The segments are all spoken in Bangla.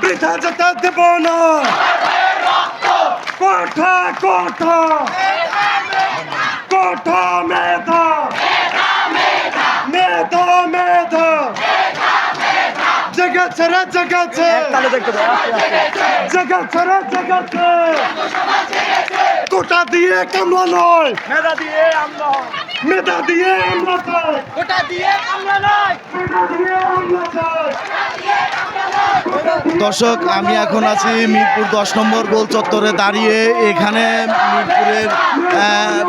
বৃথা যেতে দেব না। কোঠা কোঠা। কোঠা মেধা। মেধা মেধা। জগৎ রে জগৎ জগৎ রে জগৎ কোটা দিয়ে কামলা নয়। মেধা দিয়ে আমরা মেধা দিয়ে আমরা চাই। ওটা দিয়ে আমরা নাই মেধা দিয়ে আমরা চাই। দর্শক, আমি এখন আছি মিরপুর দশ নম্বর গোল চত্বরে দাঁড়িয়ে। এখানে মিরপুরের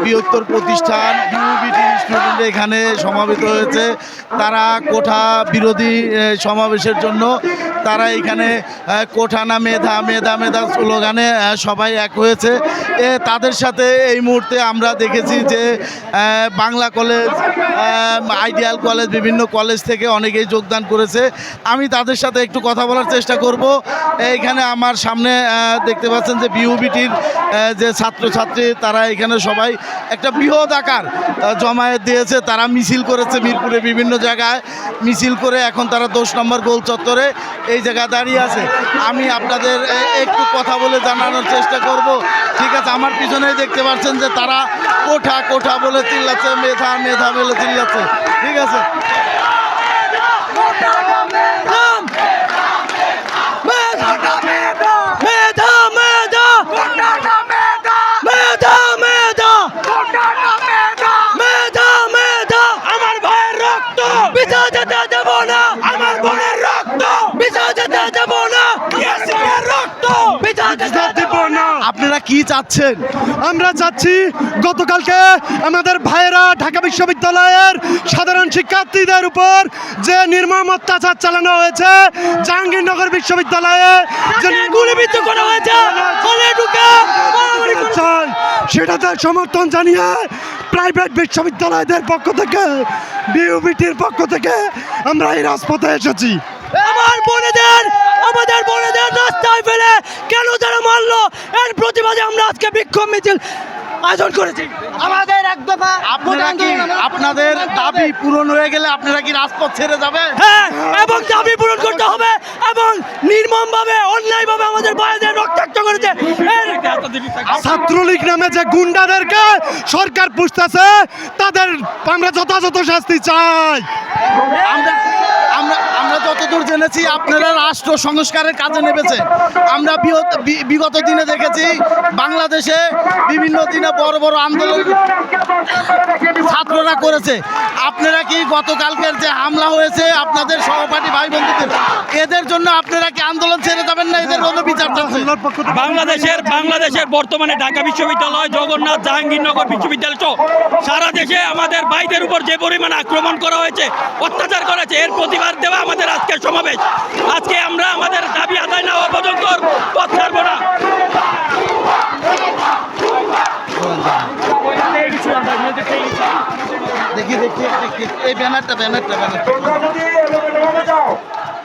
বৃহত্তর প্রতিষ্ঠান বিউবিটি স্টুডেন্ট এখানে সমাবেত হয়েছে। তারা কোঠা বিরোধী সমাবেশের জন্য তারা এখানে কোঠা না মেধা মেধা মেধা স্লোগানে সবাই এক হয়েছে। এ, তাদের সাথে এই মুহূর্তে আমরা দেখেছি যে বাংলা কলেজ আইডিয়াল কলেজ, বিভিন্ন কলেজ থেকে অনেকেই যোগদান করেছে। আমি তাদের সাথে একটু কথা বলার চেষ্টা করব। এইখানে আমার সামনে দেখতে পাচ্ছেন যে বিউবিটির যে ছাত্রছাত্রী, তারা এখানে সবাই একটা বৃহৎ আকার জমায়েত দিয়েছে। তারা মিছিল করেছে মিরপুরে বিভিন্ন জায়গায়। মিছিল করে এখন তারা দশ নম্বর গোল চত্বরে এই জায়গায় দাঁড়িয়ে আছে। আমি আপনাদের একটু কথা বলে জানানোর চেষ্টা করব। ঠিক আছে, আমার পিছনেই দেখতে পাচ্ছেন যে তারা কোঠা কোঠা বলে চিল্লাচ্ছে, মেধা মেধা বলে চিল্লাচ্ছে। ঠিক আছে মেধা মেধা মেধা মেধা মেধা মেধা আমার ভাইয়ের রক্ত বিছা যেতে দেব না আমার বোনের রক্ত বিছা যেতে দেব না ইয়াসিনের রক্ত বিছা যেতে দেব না। আপনারা কি চাচ্ছেন? আমরা চাচ্ছি গতকালকে আমাদের ভাইয়েরা ঢাকা বিশ্ববিদ্যালয়ের সাধারণ শিক্ষার্থীদের উপর যে নির্মম অত্যাচার চালানো হয়েছে জাহাঙ্গীরনগর বিশ্ববিদ্যালয়ে যে গুলিবিদ্ধ করা হয়েছে। সেটাতে সমর্থন জানিয়ে প্রাইভেট বিশ্ববিদ্যালয়দের পক্ষ থেকে বিউবিটির পক্ষ থেকে আমরা এই রাজপথে এসেছি। আমার বোনেদের প্রতিবাদে আমরা আজকে বিক্ষোভ মিছিল আয়োজন করেছি। আমাদের এক দফা আপনারা কি আপনাদের দাবি পূরণ হয়ে গেলে আপনারা কি রাজপথ ছেড়ে যাবে হ্যাঁ এবং দাবি পূরণ করতে হবে এবং নির্মমভাবে অন্যায়ভাবে আমাদের ভাইদের রক্তাক্ত করেছে। ছাত্রলীগ নামে যে গুন্ডাদেরকে সরকার পুষতেছে তাদের আমরা যথাযথ শাস্তি চাই। আমরা আমরা আমরা যতদূর জেনেছি আপনারা রাষ্ট্র সংস্কারের কাজে নেমেছেন আমরা বিগত দিনে দেখেছি বাংলাদেশে বিভিন্ন দিনে বড় বড় আন্দোলন ছাত্ররা করেছে। আপনারা কি গতকালকের যে হামলা হয়েছে আপনাদের সহপাঠী ভাই বন্ধুদের এদের জন্য আপনারা কি আন্দোলন ছেড়ে যাবেন না? এদের জন্য বিচার বাংলাদেশের বাংলাদেশের বর্তমানে ঢাকা বিশ্ববিদ্যালয় জগন্নাথ জাহাঙ্গীরনগর বিশ্ববিদ্যালয় সহ সারা দেশে আমাদের ভাইদের উপর যে পরিমাণ আক্রমণ করা হয়েছে অত্যাচার করেছে এর প্রতিবাদ দেওয়া আমাদের আজকের সমাবেশ। আজকে আমরা আমাদের দাবি আদায় না হওয়া পর্যন্ত পথ ছাড়বো না। দেখি দেখি দেখি। এই ব্যানারটা ব্যানারটা ব্যানারটা।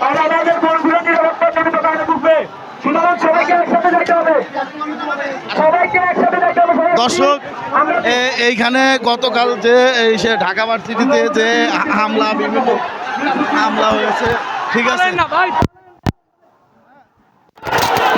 আমাদের সবাইকে একসাথে যেতে হবে। সবাইকে একসাথে যেতে হবে সবাই- দর্শক এইখানে গতকাল যে এই সে ঢাকা ভার্সিটিতে যে হামলা, বিভিন্ন হামলা হয়েছে, ঠিক আছে?